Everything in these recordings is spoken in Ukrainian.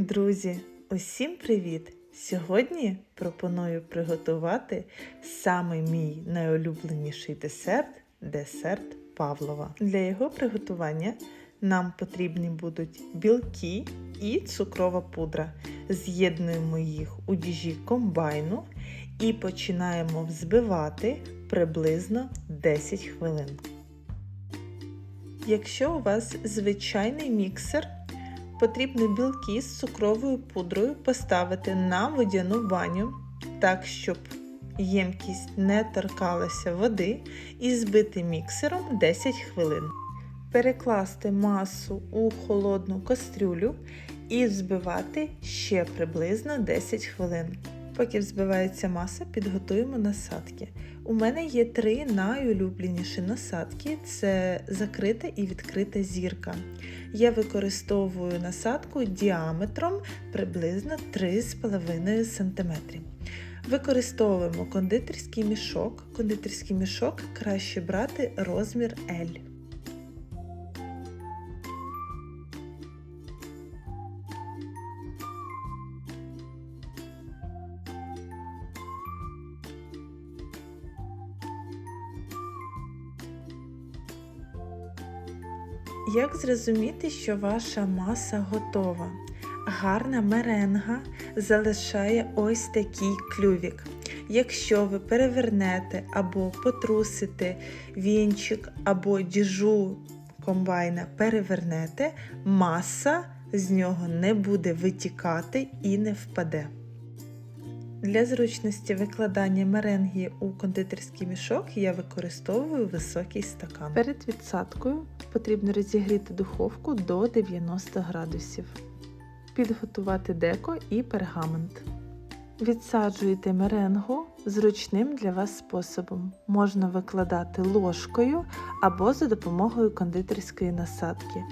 Друзі, усім привіт! Сьогодні пропоную приготувати саме мій найулюбленіший десерт десерт Павлова. Для його приготування нам потрібні будуть білки і цукрова пудра. З'єднуємо їх у діжі комбайну і починаємо взбивати приблизно 10 хвилин. Якщо у вас звичайний міксер, потрібно білки з цукровою пудрою поставити на водяну баню, так, щоб ємкість не торкалася води, і збити міксером 10 хвилин. Перекласти масу у холодну кастрюлю і взбивати ще приблизно 10 хвилин. Поки взбивається маса, підготуємо насадки. У мене є три найулюбленіші насадки: це закрита і відкрита зірка. Я використовую насадку діаметром приблизно 3,5 см. Використовуємо кондитерський мішок. Кондитерський мішок краще брати розмір L. Як зрозуміти, що ваша маса готова? Гарна меренга залишає ось такий клювік. Якщо ви перевернете або потрусите вінчик або діжу комбайна перевернете, маса з нього не буде витікати і не впаде. Для зручності викладання меренги у кондитерський мішок я використовую високий стакан. Перед відсадкою потрібно розігріти духовку до 90 градусів, підготувати деко і пергамент. Відсаджуєте меренгу зручним для вас способом. Можна викладати ложкою або за допомогою кондитерської насадки.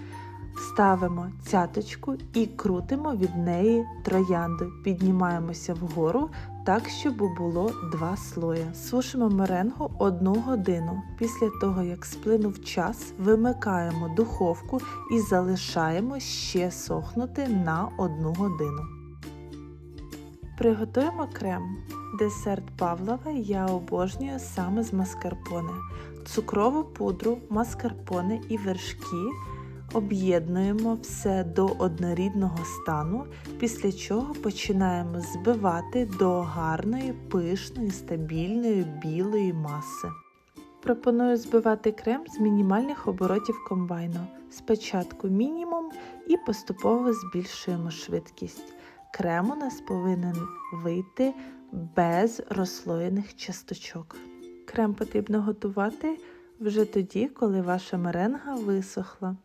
Ставимо цяточку і крутимо від неї троянду. Піднімаємося вгору так, щоб було два слоя. Сушимо меренгу одну годину. Після того, як сплинув час, вимикаємо духовку і залишаємо ще сохнути на одну годину. Приготуємо крем. Десерт Павлова я обожнюю саме з маскарпоне. Цукрову пудру, маскарпоне і вершки. Об'єднуємо все до однорідного стану, після чого починаємо збивати до гарної, пишної, стабільної білої маси. Пропоную збивати крем з мінімальних оборотів комбайну. Спочатку мінімум і поступово збільшуємо швидкість. Крем у нас повинен вийти без розслоєних часточок. Крем потрібно готувати вже тоді, коли ваша меренга висохла.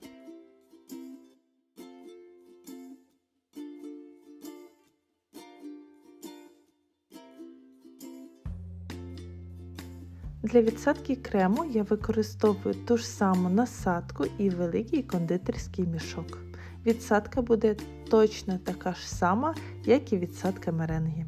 Для відсадки крему я використовую ту ж саму насадку і великий кондитерський мішок. Відсадка буде точно така ж сама, як і відсадка меренги.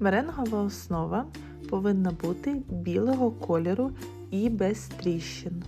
Меренгова основа повинна бути білого кольору і без тріщин.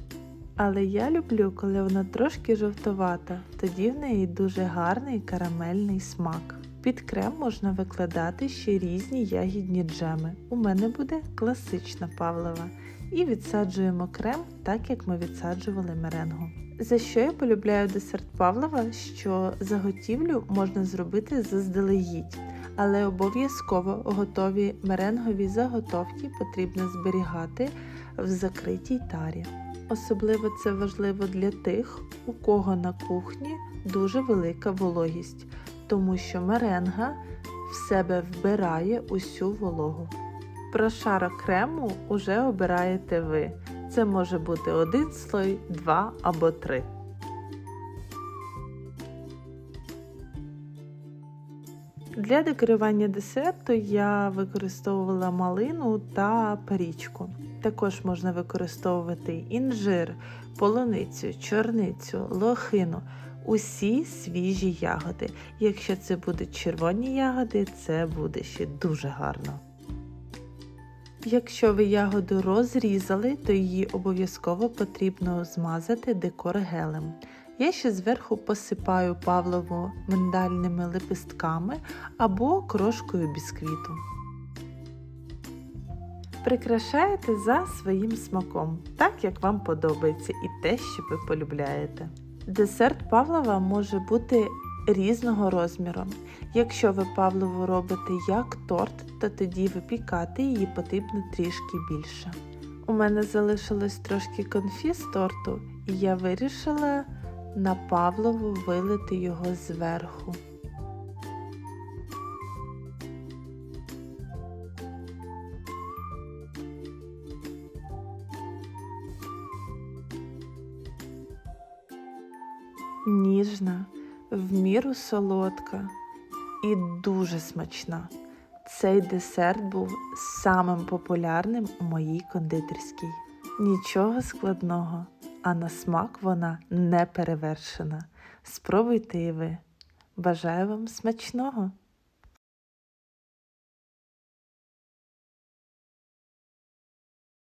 Але я люблю, коли вона трошки жовтовата, тоді в неї дуже гарний карамельний смак. Під крем можна викладати ще різні ягідні джеми. У мене буде класична павлова. І відсаджуємо крем, так як ми відсаджували меренгу. За що я полюбляю десерт Павлова, що заготівлю можна зробити заздалегідь але обов'язково готові меренгові заготовки потрібно зберігати в закритій тарі. Особливо це важливо для тих, у кого на кухні дуже велика вологість, тому що меренга в себе вбирає усю вологу. Прошарок крему уже обираєте ви. Це може бути один слой, два або три. Для декорування десерту я використовувала малину та парічку. Також можна використовувати інжир, полуницю, чорницю, лохину. усі свіжі ягоди. Якщо це будуть червоні ягоди, це буде ще дуже гарно. Якщо ви ягоду розрізали, то її обов'язково потрібно змазати декор гелем. Я ще зверху посипаю павлову миндальними лепестками або крошкою бісквіту. Прикрашаєте за своїм смаком, так як вам подобається, і те, що ви полюбляєте. Десерт павлова може бути різного розміру. Якщо ви павлову робите як торт, то тоді випікати її потрібно трішки більше. У мене залишилось трошки конфі з торту, і я вирішила на павлову вилити його зверху. Ніжна, в міру солодка і дуже смачна. Цей десерт був самим популярним у моїй кондитерській. Нічого складного, а на смак вона не перевершена. Спробуйте і ви. Бажаю вам смачного!